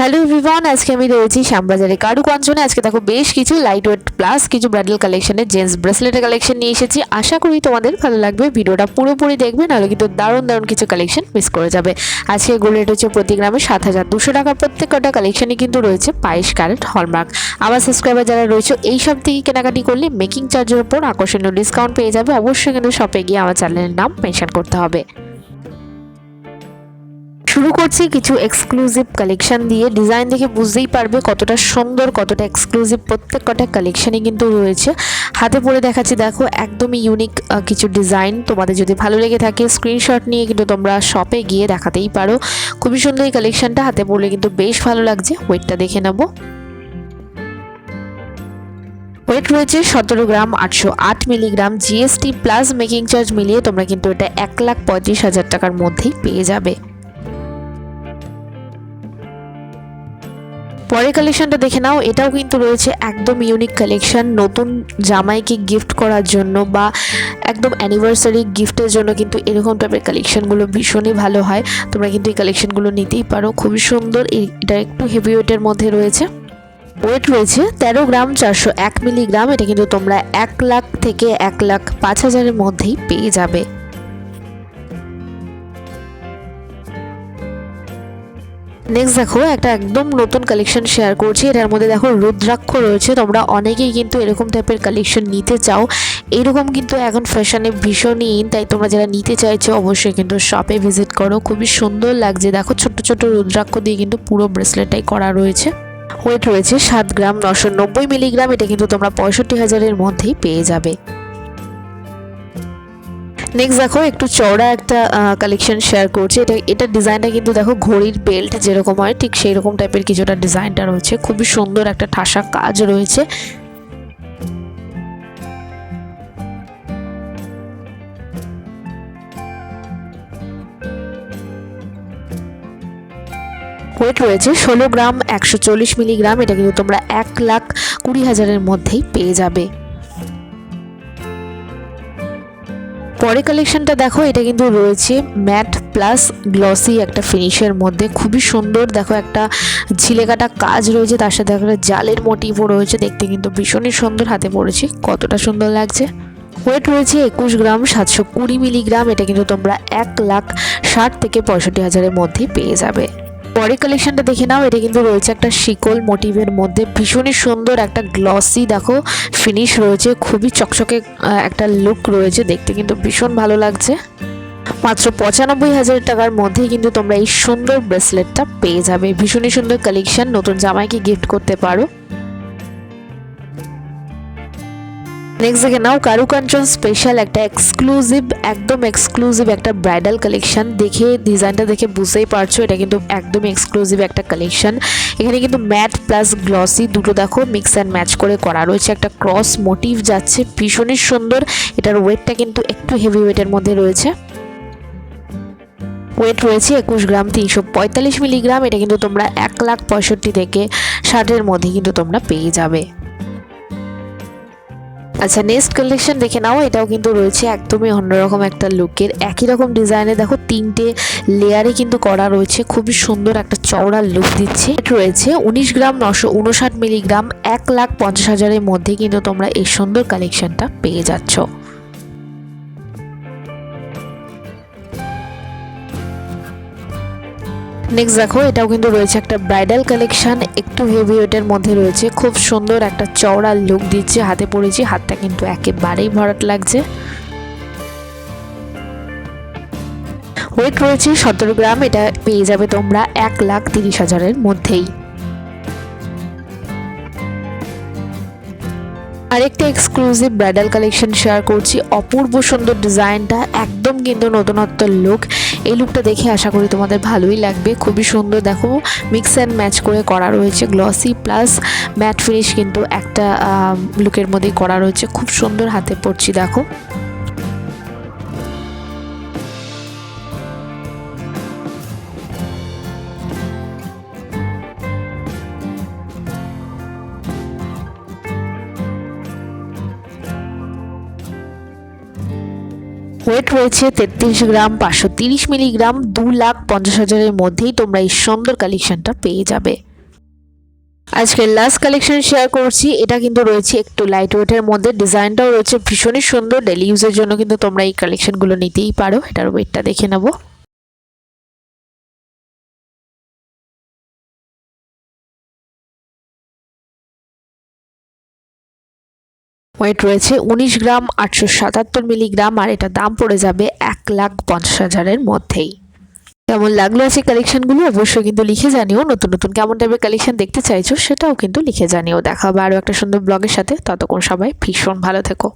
Hello Vivaan আজকে আমি রয়েছি শ্যামবাজারে। কারুকাঞ্চনে আজকে দেখো বেশ কিছু লাইট ওয়েট প্লাস কিছু ব্রাইডাল কালেকশনের জেন্টস ব্রেসলেটের কালেকশন নিয়ে এসেছি। আশা করি তোমাদের ভালো লাগবে। ভিডিওটা পুরোপুরি দেখবে, নাহলে কিন্তু দারুণ দারুণ কিছু কালেকশন মিস করে যাবে। আজকে গোল্ড হচ্ছে প্রতি গ্রামে সাত হাজার দুশো টাকা। প্রত্যেক কটা কালেকশনই কিন্তু রয়েছে বাইশ ক্যারেট হলমার্ক আমার সাবস্ক্রাইবার যারা রয়েছে এই সব থেকে কেনাকাটি করলে মেকিং চার্জের উপর আকর্ষণীয় ডিসকাউন্ট পেয়ে যাবে। অবশ্যই কিন্তু শপে গিয়ে আমার চ্যানেলের নাম মেনশন করতে হবে। শুরু করছি কিছু এক্সক্লুসিভ কালেকশন দিয়ে। ডিজাইন দেখে বুঝতেই পারবে কতটা সুন্দর, কতটা এক্সক্লুসিভ প্রত্যেক কটা কালেকশনই কিন্তু রয়েছে। হাতে পরে দেখাচ্ছি, দেখো, একদমই ইউনিক কিছু ডিজাইন তোমাদের যদি ভালো লেগে থাকে স্ক্রিনশট নিয়ে কিন্তু তোমরা শপে গিয়ে দেখাতেই পারো। খুবই সুন্দর এই কালেকশনটা হাতে পরলে কিন্তু বেশ ভালো লাগছে। ওয়েটটা দেখে নেব ওয়েট রয়েছে সতেরো গ্রাম আটশো আট milligram GST plus making charge মিলিয়ে তোমরা কিন্তু এটা এক লাখ পঁয়ত্রিশ হাজার টাকার মধ্যেই পেয়ে যাবে। পরের কালেকশনটা দেখে নাও, এটাও কিন্তু রয়েছে একদম ইউনিক কালেকশন, নতুন জামাইকে গিফট করার জন্য বা একদম অ্যানিভার্সারি গিফটের জন্য কিন্তু এরকম টাইপের কালেকশনগুলো ভীষণই ভালো হয়। তোমরা কিন্তু এই কালেকশনগুলো নিতেই পারো, খুবই সুন্দর এটা একটু হেভি ওয়েটের মধ্যে রয়েছে। ওয়েট রয়েছে তেরো গ্রাম চারশো এক মিলিগ্রাম এটা কিন্তু তোমরা এক লাখ থেকে এক লাখ পাঁচ হাজারের মধ্যেই পেয়ে যাবে। নেক্সট দেখো, একটা একদম নতুন কালেকশন শেয়ার করছি। এটার মধ্যে দেখো রুদ্রাক্ষ রয়েছে। তোমরা অনেকেই কিন্তু এরকম টাইপের কালেকশন নিতে চাও। এরকম কিন্তু এখন ফ্যাশনে ভীষণই ইন তাই তোমরা যারা নিতে চাইছো, অবশ্যই কিন্তু শপে ভিজিট করো। খুবই সুন্দর লাগছে। দেখো, ছোট্ট ছোট্ট রুদ্রাক্ষ দিয়ে কিন্তু পুরো ব্রেসলেটটাই করা রয়েছে। ওয়েট রয়েছে সাত গ্রাম নশো নব্বই মিলিগ্রাম এটা কিন্তু তোমরা পঁয়ষট্টি হাজারের মধ্যেই পেয়ে যাবে। নেক্সট দেখো, একটু চওড়া একটা কালেকশন শেয়ার করছি। এটা এটা ডিজাইনটা কিন্তু দেখো ঘড়ির বেল্ট যেরকম হয়, ঠিক সেই রকম টাইপের কিছুটা ডিজাইনটা রয়েছে। খুবই সুন্দর একটা ঠাসা কাজ রয়েছে। ওয়েট রয়েছে ষোলো গ্রাম, একশো চল্লিশ মিলিগ্রাম। এটা কিন্তু তোমরা এক লাখ কুড়ি হাজারের মধ্যেই পেয়ে যাবে। পরে কালেকশনটা দেখো, এটা কিন্তু রয়েছে ম্যাট প্লাস গ্লসি একটা ফিনিশের মধ্যে। খুবই সুন্দর দেখো একটা ঝিলেকাটা কাজ রয়েছে, তার সাথে একটা জালের মোটিভও রয়েছে, দেখতে কিন্তু ভীষণই সুন্দর হাতে পড়েছে, কতটা সুন্দর লাগছে। ওয়েট রয়েছে একুশ গ্রাম, সাতশো কুড়ি মিলিগ্রাম এটা কিন্তু তোমরা এক লাখ ষাট থেকে পঁয়ষট্টি হাজারের মধ্যে পেয়ে যাবে। পরের কালেকশনটা দেখে নাও, এটা কিন্তু রয়েছে একটা শিকল মোটিভের মধ্যে। ভীষণই সুন্দর একটা গ্লসি দেখো ফিনিশ রয়েছে, খুবই চকচকে একটা লুক রয়েছে, দেখতে কিন্তু ভীষণ ভালো লাগছে। মাত্র পঁচানব্বই হাজার টাকার মধ্যে কিন্তু তোমরা এই সুন্দর ব্রেসলেটটা পেয়ে যাবে। ভীষণই সুন্দর কালেকশন নতুন জামাইকে গিফট করতে পারো। নেক্সট দেখে নাও কারুকাঞ্চন স্পেশাল একটা এক্সক্লুসিভ একদম এক্সক্লুসিভ একটা ব্রাইডাল কালেকশন দেখে ডিজাইনটা দেখে বুঝতেই পারছ, এটা কিন্তু একদম এক্সক্লুসিভ একটা কালেকশন এখানে কিন্তু ম্যাট প্লাস গ্লসি দুটো দেখো মিক্স অ্যান্ড ম্যাচ করে করা রয়েছে। একটা ক্রস মোটিভ যাচ্ছে, ভীষণই সুন্দর। এটার ওয়েটটা কিন্তু একটু হেভি ওয়েটের মধ্যে রয়েছে। ওয়েট রয়েছে একুশ গ্রাম তিনশো পঁয়তাল্লিশ মিলিগ্রাম এটা কিন্তু তোমরা এক লাখ পঁয়ষট্টি থেকে ষাটের মধ্যে কিন্তু তোমরা পেয়ে যাবে। আচ্ছা নেক্সট কালেকশন দেখে নাও, এটাও কিন্তু রয়েছে একদমই অন্যরকম একটা লুকের একই রকম ডিজাইনে দেখো, তিনটে লেয়ারে কিন্তু করা রয়েছে, খুবই সুন্দর একটা চওড়া লুক দিচ্ছে। রয়েছে উনিশ গ্রাম নশো উনষাট মিলিগ্রাম, এক লাখ পঞ্চাশ হাজারের মধ্যে কিন্তু তোমরা এই সুন্দর কালেকশনটা পেয়ে যাচ্ছ। নেক্সট দেখো, এটাও কিন্তু রয়েছে একটা ব্রাইডাল কালেকশন একটু হেভি ওয়েটের মধ্যে রয়েছে। খুব সুন্দর একটা চওড়া লুক দিচ্ছে, হাতে পড়েছি হাতটা কিন্তু একেবারেই ভরাট লাগছে। ওয়েট রয়েছে সতেরো গ্রাম, এটা পেয়ে যাবে তোমরা এক লাখ তিরিশ হাজারের মধ্যেই। আরেকটা এক্সক্লুসিভ ব্রাইডাল কালেকশন শেয়ার করছি। অপূর্ব সুন্দর ডিজাইনটা একদম কিন্তু নতুনত্ব লুক এই লুকটা দেখে আশা করি তোমাদের ভালোই লাগবে। খুবই সুন্দর দেখো মিক্স অ্যান্ড ম্যাচ করে করা রয়েছে গ্লসি প্লাস ম্যাট ফিনিশ কিন্তু একটা লুকের মধ্যেই করা রয়েছে। খুব সুন্দর হাতে পড়ছি দেখো। ওয়েট রয়েছে তেত্রিশ গ্রাম, পাঁচশো তিরিশ মিলিগ্রাম, দু লাখ পঞ্চাশ হাজারের মধ্যেই তোমরা এই সুন্দর কালেকশনটা পেয়ে যাবে। আজকের লাস্ট কালেকশন শেয়ার করছি, এটা কিন্তু রয়েছে একটু লাইট ওয়েটের মধ্যে ডিজাইনটাও রয়েছে ভীষণই সুন্দর ডেলি ইউজের জন্য কিন্তু তোমরা এই কালেকশনগুলো নিতেই পারো, এটার ওয়েটটা দেখে নেব। ওয়েট রয়েছে উনিশ গ্রাম আটশো সাতাত্তর মিলিগ্রাম, আর এটা দাম পড়ে যাবে এক লাখ পঞ্চাশ হাজারের মধ্যেই। কেমন লাগল আছে কালেকশনগুলো অবশ্যই কিন্তু লিখে জানিও। নতুন নতুন কেমন টাইপের কালেকশন দেখতে চাইছো, সেটাও কিন্তু লিখে জানিও। দেখা হবে আরও একটা সুন্দর ব্লগের সাথে। ততক্ষণ সবাই ভীষণ ভালো থেকো।